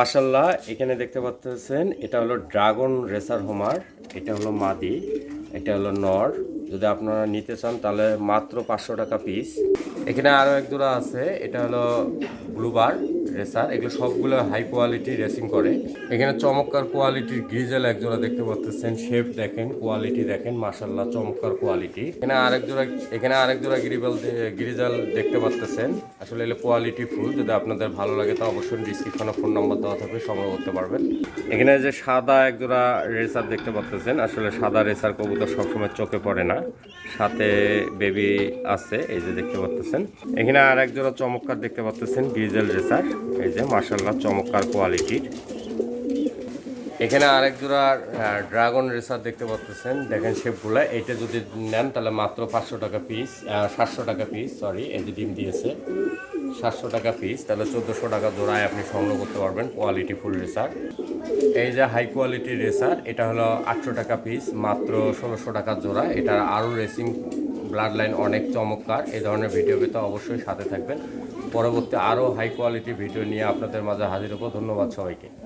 মাশাল্লাহ এখানে দেখতে পাচ্ছেন এটা হলো ড্রাগন রেসার হোমার, এটা হলো মাদি, এটা হলো নর। যদি আপনারা নিতে চান, তাহলে মাত্র পাঁচশো টাকা পিস এখানে আরও এক জোড়া আছে, এটা হলো ব্লুবার রেসার এগুলো সবগুলো হাই কোয়ালিটি রেসিং করে। এখানে চমৎকার কোয়ালিটির গ্রিজেল এক জোড়া দেখতে পাচ্ছেন শেপ দেখেন কোয়ালিটি দেখেন মাশাল্লাহ চমৎকার কোয়ালিটি এখানে আরেক জোড়া, এখানে আরেক জোড়া গ্রিবেল গ্রিজাল দেখতে পাচ্ছেন আসলে এগুলো কোয়ালিটি ফুল যদি আপনাদের ভালো লাগে, তো অবশ্যই ডিসক্রিপশনে ফোন নম্বর দেওয়া থাকবে, সংগ্রহ করতে পারবেন। এখানে যে সাদা এক জোড়া রেসার দেখতে পাচ্ছেন আসলে সাদা রেসার কবুতর সবসময় চোখে পড়ে না। সাথে বেবি আছে, এই যে দেখতে পাচ্ছেন এখানে আর একজোড়া চমৎকার দেখতে পাচ্ছেন ডিজেল রেসার। এই যে মার্শাল্লাহ চমৎকার কোয়ালিটির এখানে আরেক জোড়া ড্রাগন রেসার দেখতে পাচ্ছেন দেখেন শেপগুলো এইটা যদি নেন, তাহলে মাত্র পাঁচশো টাকা পিস সাতশো টাকা পিস সরি এই যে ডিম দিয়েছে, সাতশো টাকা পিস তাহলে চোদ্দোশো টাকা জোড়ায় আপনি সংগ্রহ করতে পারবেন কোয়ালিটি ফুল রেসার এই যে হাই কোয়ালিটির রেসার এটা হলো আটশো টাকা পিস মাত্র ষোলোশো টাকা জোড়া। এটা আরও রেসিং ব্লাড লাইন অনেক চমৎকার। এই ধরনের ভিডিও পেতে অবশ্যই সাথে থাকবেন। পরবর্তী আরও হাই কোয়ালিটি ভিডিও নিয়ে আপনাদের মাঝে হাজির হব। ধন্যবাদ সবাইকে।